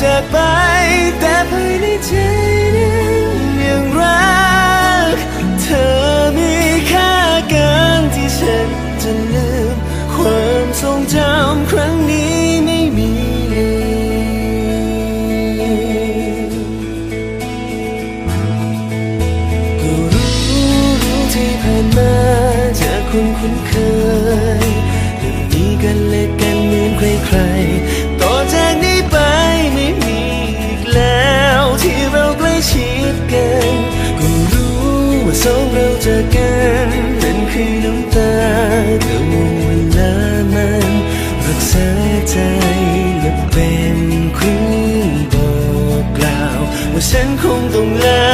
จากไป แต่ภายในใจนั้นยังรัก เธอมีค่าเกินที่ฉันจะลืม ความทรงจำครั้งนี้ไม่มีก็รู้รู้ที่ผ่านมาจากคนคุ้นเคย ว่าสองเราเจอกันนั่นคือน้ำตาแต่ว่าเวลามันรักษาใจและเป็นครื่งบอกกล่าวว่าฉันคงต้องลา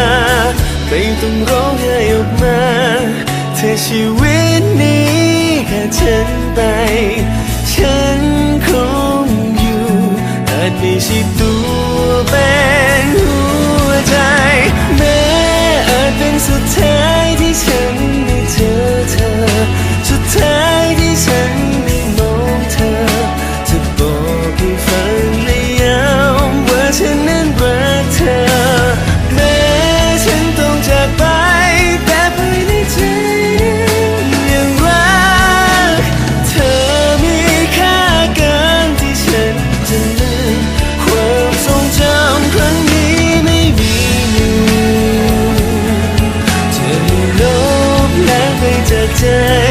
ไม่ต้องร้องไห้ออกมาเธอชีวิตนี้แค่ฉันไป ฉันคงอยู่อาจไม่ใช่ตัวา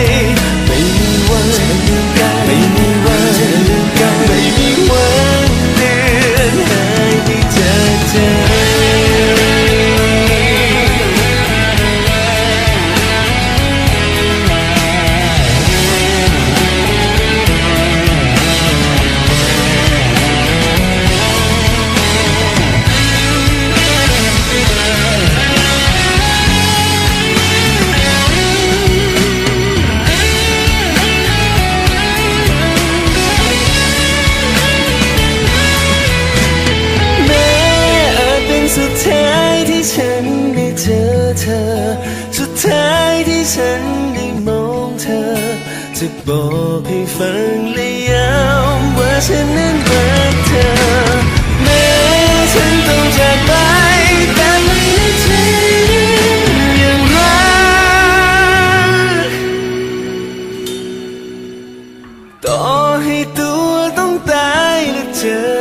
จะบอกให้ฟังและย้ำว่าฉันนั้นรักเธอ แม้ฉันต้องจากไปแต่ไม่ได้ฉัยังรัก ต่อให้ตัวต้องตายและเจอ